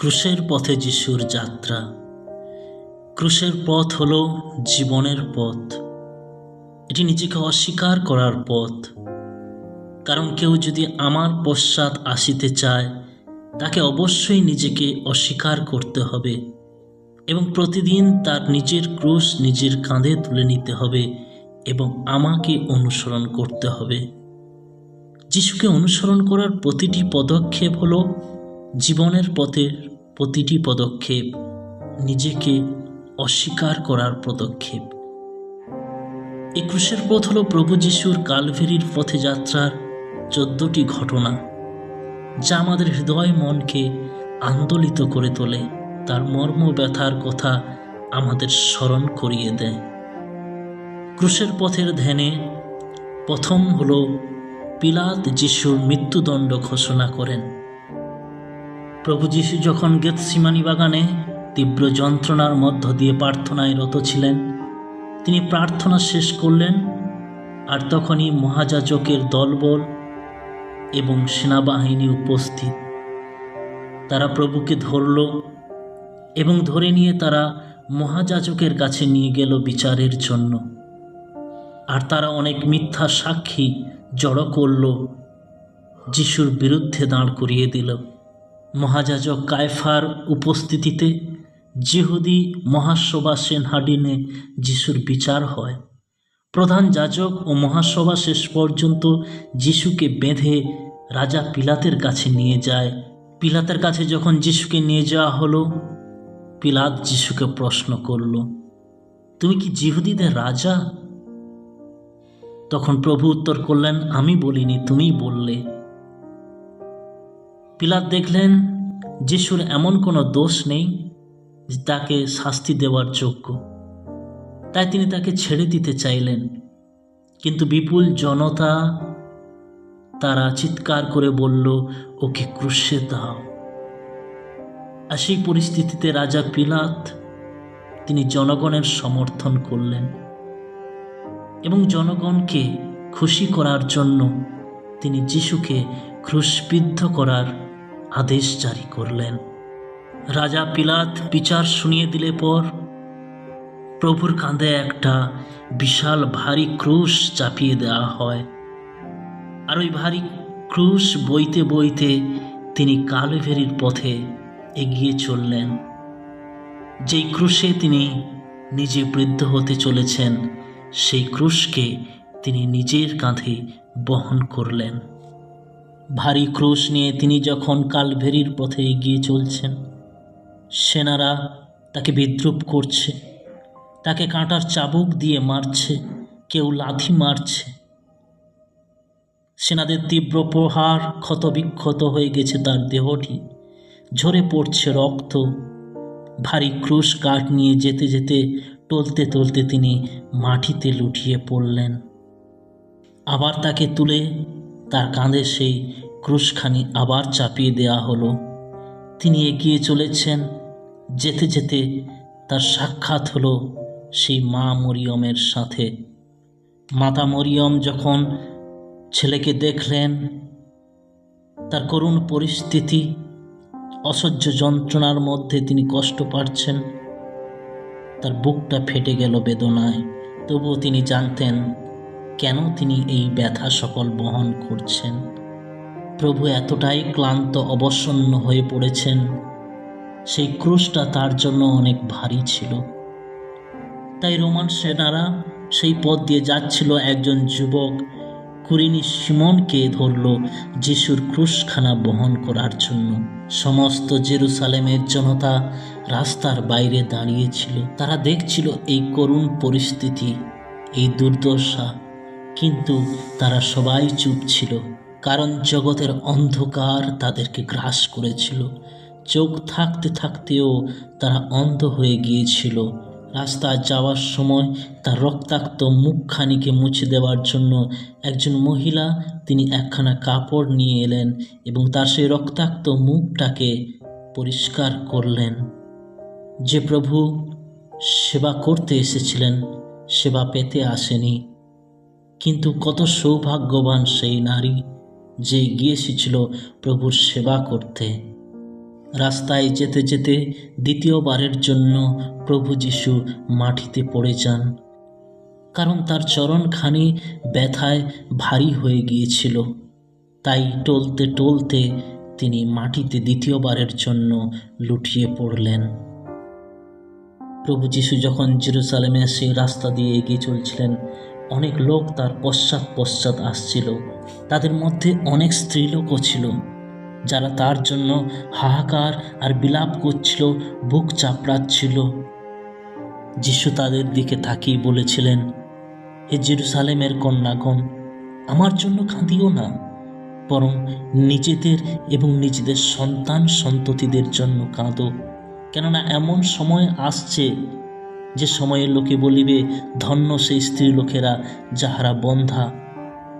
ক্রুশের পথে যিশুর যাত্রা। ক্রুশের পথ হল জীবনের পথ। এটি নিজেকে অস্বীকার করার পথ। কারণ কেউ যদি আমার পশ্চাৎ আসিতে চায়, তাকে অবশ্যই নিজেকে অস্বীকার করতে হবে এবং প্রতিদিন তার নিজের ক্রুশ নিজের কাঁধে তুলে নিতে হবে এবং আমাকে অনুসরণ করতে হবে। যিশুকে অনুসরণ করার প্রতিটি পদক্ষেপ হলো জীবনের পথের প্রতিটি পদক্ষেপ নিজেকে অস্বীকার করার পদক্ষেপ। এই ক্রুশের পথ হল প্রভু যিশুর কালভেরির পথে যাত্রার চোদ্দটি ঘটনা, যা আমাদের হৃদয় মনকে আন্দোলিত করে তোলে, তার মর্ম ব্যথার কথা আমাদের স্মরণ করিয়ে দেয়। ক্রুশের পথের ধ্যানে প্রথম হল পিলাত যিশুর মৃত্যুদণ্ড ঘোষণা করেন। প্রভু যিশু যখন গেতসিমানি বাগানে তীব্র যন্ত্রণার মধ্য দিয়ে প্রার্থনায় রত ছিলেন, তিনি প্রার্থনা শেষ করলেন আর তখনই মহাযাজকের দলবল এবং সেনাবাহিনী উপস্থিত। তারা প্রভুকে ধরল এবং ধরে নিয়ে তারা মহাযাজকের কাছে নিয়ে গেল বিচারের জন্য। আর তারা অনেক মিথ্যা সাক্ষী জড়ো করল, যিশুর বিরুদ্ধে দাঁড় করিয়ে দিল। মহাযাজক কায়ফার উপস্থিতিতে জিহুদি মহাসভা সেনহাডিনে যিশুর বিচার হয়। প্রধান যাজক ও মহাসভা শেষ পর্যন্ত যিশুকে বেঁধে রাজা পিলাতের কাছে নিয়ে যায়। পিলাতের কাছে যখন যিশুকে নিয়ে যাওয়া হলো, পিলাত যিশুকে প্রশ্ন করল, তুমি কি জিহুদিদের রাজা? তখন প্রভু উত্তর করলেন, আমি বলিনি তুমি বললে। পিলাত দেখলেন, যিশুর এমন কোনো দোষ নেই তাকে শাস্তি দেওয়ার যোগ্য। তাই তিনি তাকে ছেড়ে দিতে চাইলেন। কিন্তু বিপুল জনতা তারা চিৎকার করে বলল, ওকে ক্রুশে দাও। আর সেই পরিস্থিতিতে রাজা পিলাত তিনি জনগণের সমর্থন করলেন এবং জনগণকে খুশি করার জন্য তিনি যিশুকে ক্রুশবিদ্ধ করার আদেশ জারি করলেন। রাজা পিলাত বিচার শুনিয়ে দিলে পর প্রভুর কাঁধে একটা বিশাল ভারী ক্রুশ চাপিয়ে দেওয়া হয়। আর ওই ভারী ক্রুশ বইতে বইতে তিনি কালভেরির পথে এগিয়ে চললেন। যেই ক্রুশে তিনি নিজে বৃদ্ধ হতে চলেছেন, সেই ক্রুশকে তিনি নিজের কাঁধে বহন করলেন। ভারী ক্রুশ নিয়ে তিনি যখন কালভেরির পথে এগিয়ে চলছেন, সেনারা তাকে বিদ্রুপ করছে। তাকে কাঁটার চাবুক দিয়ে মারছে, কেউ লাথি মারছে। সেনাদের তীব্র প্রহার ক্ষতবিক্ষত হয়ে গেছে তার দেহটি। ঝরে পড়ছে রক্ত। ভারী ক্রুশ কাঠ নিয়ে যেতে যেতে, টলতে টলতে তিনি মাটিতে লুটিয়ে পড়লেন। আবার তাকে তুলে তার কাঁধে সেই ক্রুশখানি আবার চাপিয়ে দেয়া হলো। তিনি এগিয়ে চলেছেন। যেতে যেতে তার সাক্ষাৎ হলো সেই মা মরিয়মের সাথে। মাতা মরিয়ম যখন ছেলেকে দেখলেন, তার করুণ পরিস্থিতি, অসহ্য যন্ত্রণার মধ্যে তিনি কষ্ট পাচ্ছেন। তার বুকটা ফেটে গেল বেদনায়। তবুও তিনি জানতেন কেন তিনি এই ব্যথা সকল বহন করছেন? প্রভু এতটাই ক্লান্ত, অবসন্ন হয়ে পড়েছেন। সেই ক্রুশটা তার জন্য অনেক ভারী ছিল। তাই রোমান সেনারা সেই পথ দিয়ে যাচ্ছিল। একজন যুবক, কুরিনি সিমনকে ধরল যিশুর ক্রুশখানা বহন করার জন্য। সমস্ত জেরুসালেমের জনতা রাস্তার বাইরে দাঁড়িয়েছিল তারা দেখছিল এই করুণ পরিস্থিতি, এই দুর্দশা। কিন্তু তারা সবাই চুপ ছিল, কারণ জগতের অন্ধকার তাদেরকে গ্রাস করেছিল। চোখ থাকতে থাকতেও তারা অন্ধ হয়ে গিয়েছিল। রাস্তায় যাওয়ার সময় তার রক্তাক্ত মুখখানিকে মুছে দেওয়ার জন্য একজন মহিলা তিনি একখানা কাপড় নিয়ে এলেন এবং তার সেই রক্তাক্ত মুখটাকে পরিষ্কার করলেন। যে প্রভু সেবা করতে এসেছিলেন, সেবা পেতে আসেনি। কিন্তু কত সৌভাগ্যবান সেই নারী যে গিয়ে এসেছিল প্রভুর সেবা করতে। রাস্তায় যেতে যেতে দ্বিতীয়বারের জন্য প্রভু যিশু মাটিতে পড়ে যান, কারণ তার চরণখানি ব্যথায় ভারী হয়ে গিয়েছিল। তাই টলতে টলতে তিনি মাটিতে দ্বিতীয়বারের জন্য লুটিয়ে পড়লেন। প্রভু যিশু যখন জেরুসালেমে সেই রাস্তা দিয়ে এগিয়ে চলছিলেন অনেক লোক তার পশ্চাৎ পশ্চাৎ আসছিল। তাদের মধ্যে অনেক স্ত্রীলোকও ছিল, যারা তার জন্য হাহাকার আর বিলাপ করছিল, বুক চাপড়াচ্ছিল। যিশু তাদের দিকে তাকিয়ে বলেছিলেন, হে জেরুসালেমের কন্যাগণ, আমার জন্য কাঁদিও না, বরং নিজেদের এবং নিজেদের সন্তান সন্ততিদের জন্য কাঁদো। কেননা এমন সময় আসছে যে সময়ে লোকে বলিবে, ধন্য সেই স্ত্রী লোকেরা যাহারা বন্ধা।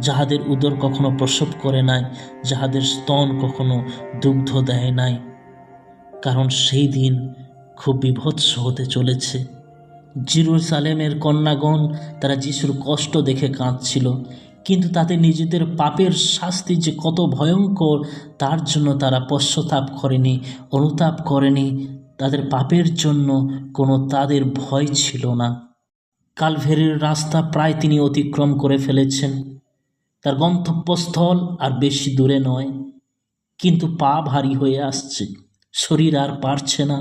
যাহাদের উদর কখনো প্রসব করে নাই, যাহাদের স্তন কখনো দুগ্ধ দেয় নাই। কারণ সেই দিন খুব বিভৎস হতে চলেছে। জিরুসালেমের কন্যাগণ তারা যিশুর কষ্ট দেখে কাঁদছিল, কিন্তু তাদের নিজেদের পাপের শাস্তি যে কত ভয়ঙ্কর, তার জন্য তারা পশ্চাতাপ করেনি, অনুতাপ করেনি তাদের পাপের জন্য কোনো তাদের ভয় ছিল না। কালভেরির রাস্তা প্রায় তিনি অতিক্রম করে ফেলেছেন। তার গন্তব্যস্থল আর বেশি দূরে নয়। কিন্তু পা ভারী হয়ে আসছে। শরীর আর পারছে না।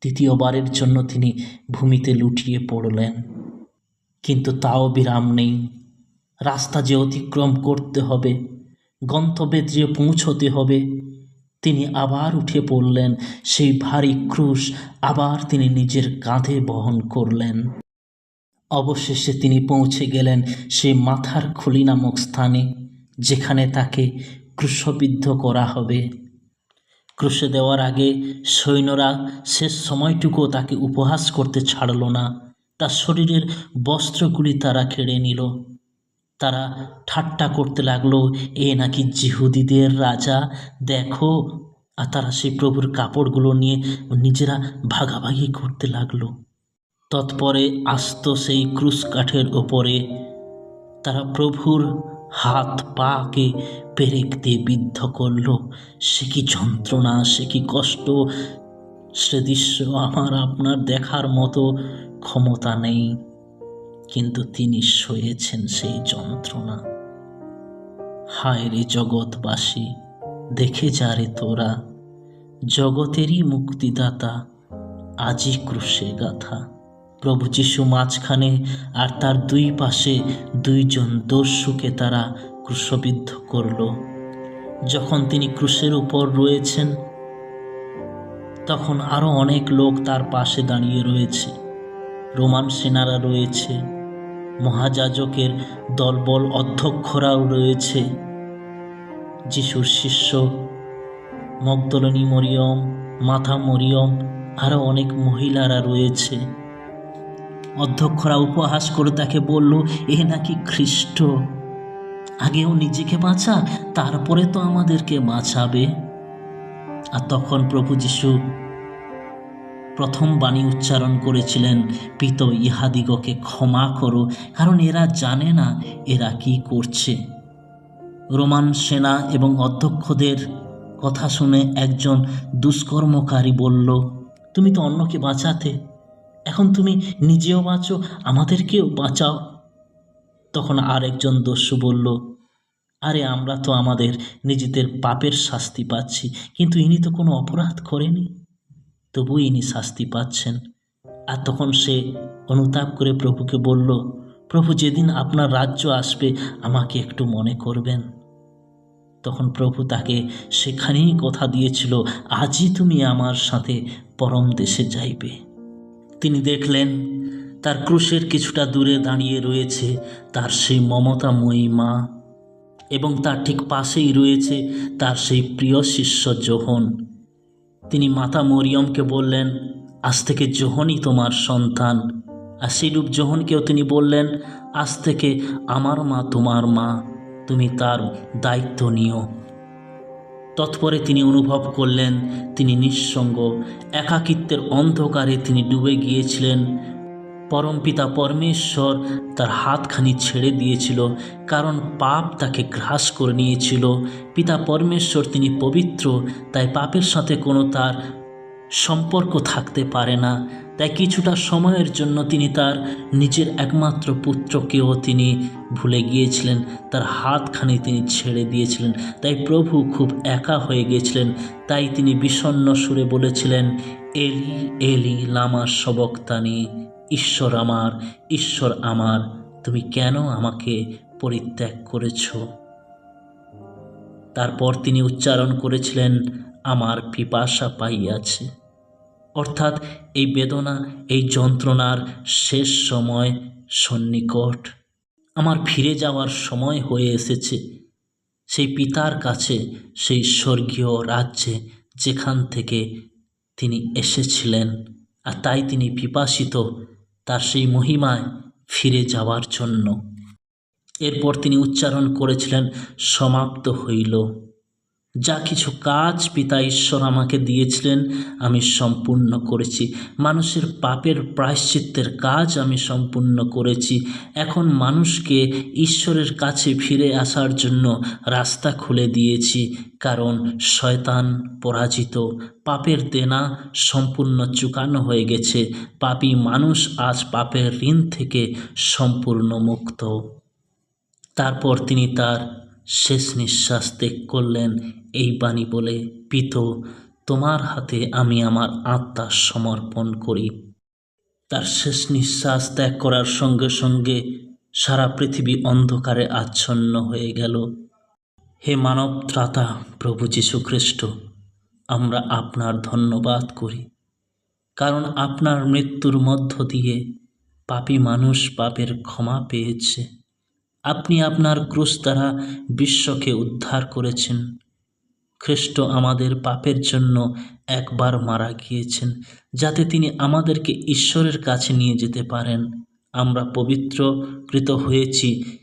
দ্বিতীয়বারের জন্য তিনি ভূমিতে লুটিয়ে পড়লেন। কিন্তু তাও বিরাম নেই। রাস্তা যে অতিক্রম করতে হবে, গন্তব্যে যে পৌঁছতে হবে তিনি আবার উঠে পড়লেন। সেই ভারী ক্রুশ আবার তিনি নিজের কাঁধে বহন করলেন। অবশেষে তিনি পৌঁছে গেলেন সেই মাথার খুলি নামক স্থানে, যেখানে তাকে ক্রুশবিদ্ধ করা হবে। ক্রুশে দেওয়ার আগে সৈন্যরা শেষ সময়টুকু তাকে উপহাস করতে ছাড়ল না। তার শরীরের বস্ত্রগুলি তারা কেড়ে নিল। তারা ঠাট্টা করতে লাগল, এ নাকি জিহুদিদের রাজা? দেখো। আর তারা সেই প্রভুর কাপড়গুলো নিয়ে নিজেরা ভাগাভাগি করতে লাগল। তৎপরে আস্ত সেই ক্রুশ কাঠের ওপরে তারা প্রভুর হাত পাকে পেরেক দিয়ে বিদ্ধ করল। সে কি যন্ত্রণা, সে কি কষ্ট? সে দৃশ্য আমার আপনার দেখার মতো ক্ষমতা নেই। কিন্তু তিনি সয়েছেন সেই যন্ত্রণা। হায় রে জগৎবাসী, দেখে যা রে তোরা। জগতেরই মুক্তিদাতা, আজই ক্রুশে গাথা। প্রভু যিশু মাঝখানে আর তার দুই পাশে দুইজন দস্যুকে তারা ক্রুশবিদ্ধ করল। যখন তিনি ক্রুশের উপর রয়েছেন, তখন আরও অনেক লোক তার পাশে দাঁড়িয়ে রয়েছে। রোমান সেনারা রয়েছে। মহাযাজকের দলবল অধ্যক্ষরাও রয়েছে। যিশুর শিষ্য, মগদলনী মরিয়ম, মাথা মরিয়ম আরও অনেক মহিলারা রয়েছে। অধ্যক্ষরা উপহাস করে তাকে বলল, এ নাকি খ্রিস্ট? আগেও নিজেকে বাঁচা, তারপরে তো আমাদেরকে বাঁচাবে। আর তখন প্রভু যিশু প্রথম বাণী উচ্চারণ করেছিলেন, পিত ইহাদিগকে ক্ষমা করো, কারণ এরা জানে না এরা কি করছে। রোমান সেনা এবং অধ্যক্ষদের কথা শুনে একজন দুষ্কর্মকারী বলল, তুমি তো অন্যকে বাঁচাতে, এখন তুমি নিজেও বাঁচো, আমাদেরকেও বাঁচাও। তখন আর একজন দস্যু বলল, আরে, আমরা তো আমাদের নিজেদের পাপের শাস্তি পাচ্ছি, কিন্তু ইনি তো কোনো অপরাধ করেনি। তবু ইনি শাস্তি পাচ্ছেন। আর তখন সে অনুতাপ করে প্রভুকে বলল, প্রভু, যেদিন আপনার রাজ্য আসবে, আমাকে একটু মনে করবেন। তখন প্রভু তাকে সেখানেই কথা দিয়েছিল, আজই তুমি আমার সাথে পরম দেশে যাইবে। তিনি দেখলেন, তার ক্রুশের কিছুটা দূরে দাঁড়িয়ে রয়েছে তার সেই মমতাময়ী মা এবং তার ঠিক পাশেই রয়েছে তার সেই প্রিয় শিষ্য যোহন তিনি মাতা মরিয়মকে বললেন, আজ থেকে জোহনই তোমার সন্তান। আর সেইরূপ জোহনকেও তিনি বললেন, আজ থেকে আমার মা তোমার মা, তুমি তার দায়িত্ব নিও। তৎপরে তিনি অনুভব করলেন, তিনি নিঃসঙ্গ, একাকিত্বের অন্ধকারে তিনি ডুবে গিয়েছিলেন। পরমপিতা পরমেশ্বর তার হাতখানি ছেড়ে দিয়েছিল, কারণ পাপ তাকে গ্রাস করে নিয়েছিল। পিতা পরমেশ্বর তিনি পবিত্র, তাই পাপের সাথে কোনো তার সম্পর্ক থাকতে পারে না। তাই কিছুটা সময়ের জন্য তিনি তার নিজের একমাত্র পুত্রকেও তিনি ভুলে গিয়েছিলেন, তার হাতখানি তিনি ছেড়ে দিয়েছিলেন। তাই প্রভু খুব একা হয়ে গিয়েছিলেন, তাই তিনি বিষণ্ণ সুরে বলেছিলেন, এলি এলি, লামা সবক্তানি। ঈশ্বর আমার ঈশ্বর আমার, তুমি কেন আমাকে পরিত্যাগ করেছ? তারপর তিনি উচ্চারণ করেছিলেন, আমার পিপাসা পাইয়াছে। অর্থাৎ এই বেদনা, এই যন্ত্রণার শেষ সময় সন্নিকট। আমার ফিরে যাওয়ার সময় হয়ে এসেছে। সেই পিতার কাছে, সেই স্বর্গীয় রাজ্যে যেখান থেকে তিনি এসেছিলেন, আর তাই তিনি পিপাসিত। তার সেই মহিমায় ফিরে যাওয়ার জন্য। এরপর তিনি উচ্চারণ করেছিলেন সমাপ্ত হইল। যা কিছু কাজ পিতা ঈশ্বর আমাকে দিয়েছিলেন, আমি সম্পূর্ণ করেছি। মানুষের পাপের প্রায়শ্চিত্তের কাজ আমি সম্পূর্ণ করেছি। এখন মানুষকে ঈশ্বরের কাছে ফিরে আসার জন্য রাস্তা খুলে দিয়েছি, কারণ শয়তান পরাজিত। পাপের দেনা সম্পূর্ণ চুকানো হয়ে গেছে। পাপী মানুষ আজ পাপের ঋণ থেকে সম্পূর্ণ মুক্ত। তারপর তিনি তার শেষ নিঃশ্বাস ত্যাগ করলেন। এই বাণী বলে, পিত, তোমার হাতে আমি আমার আত্মা সমর্পণ করি। তার শেষ নিঃশ্বাস ত্যাগ করার সঙ্গে সঙ্গে সারা পৃথিবী অন্ধকারে আচ্ছন্ন হয়ে গেল। হে মানব ত্রাতা প্রভু যীশু খ্রিস্ট আমরা আপনার ধন্যবাদ করি। কারণ আপনার মৃত্যুর মধ্য দিয়ে পাপী মানুষ পাপের ক্ষমা পেয়েছে। আপনি আপনার ক্রুশ দ্বারা বিশ্বকে উদ্ধার করেছেন। খ্রিস্ট আমাদের পাপের জন্য একবার মারা গিয়েছেন, যাতে তিনি আমাদেরকে ঈশ্বরের কাছে নিয়ে যেতে পারেন। আমরা পবিত্রকৃত হয়েছি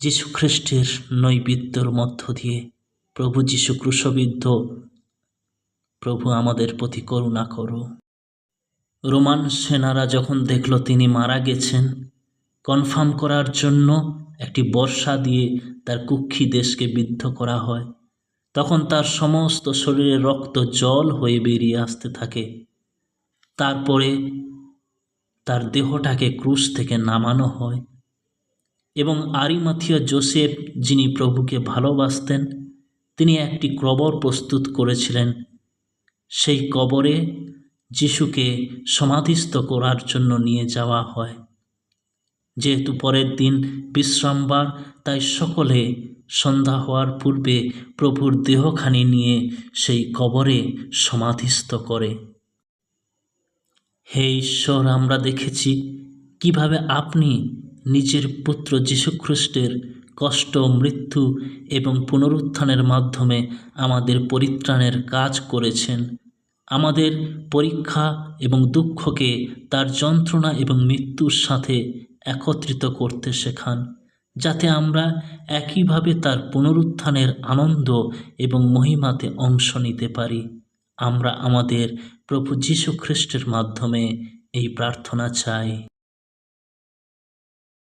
যীশু খ্রিস্টের নৈবেদ্যর মধ্য দিয়ে। প্রভু যীশু ক্রুশবিদ্ধ, প্রভু আমাদের প্রতি করুণা করো। রোমান সেনারা যখন দেখল তিনি মারা গেছেন, কনফার্ম করার জন্য একটি বর্ষা দিয়ে তার কুক্ষি দেশকে বিদ্ধ করা হয়। তখন তার সমস্ত শরীরে রক্ত জল হয়ে বেরিয়ে আসতে থাকে। তারপরে তার দেহটাকে ক্রুশ থেকে নামানো হয় এবং আরিমাথিয়া জোসেফ, যিনি প্রভুকে ভালোবাসতেন, তিনি একটি কবর প্রস্তুত করেছিলেন। সেই কবরে যিশুকে সমাধিস্থ করার জন্য নিয়ে যাওয়া হয়। যেহেতু পরের দিন বিশ্রামবার, তাই সকলে সন্ধ্যা হওয়ার পূর্বে প্রভুর দেহখানি নিয়ে সেই কবরে সমাধিস্থ করে। হে ঈশ্বর, আমরা দেখেছি কীভাবে আপনি নিজের পুত্র যীশুখ্রিস্টের কষ্ট, মৃত্যু এবং পুনরুত্থানের মাধ্যমে আমাদের পরিত্রাণের কাজ করেছেন। আমাদের পরীক্ষা এবং দুঃখকে তার যন্ত্রণা এবং মৃত্যুর সাথে একত্রিত করতে শেখান। যাতে আমরা একইভাবে তার পুনরুত্থানের আনন্দ এবং মহিমাতে অংশ নিতে পারি। আমরা আমাদের প্রভু যীশু খ্রিস্টের মাধ্যমে এই প্রার্থনা চাই।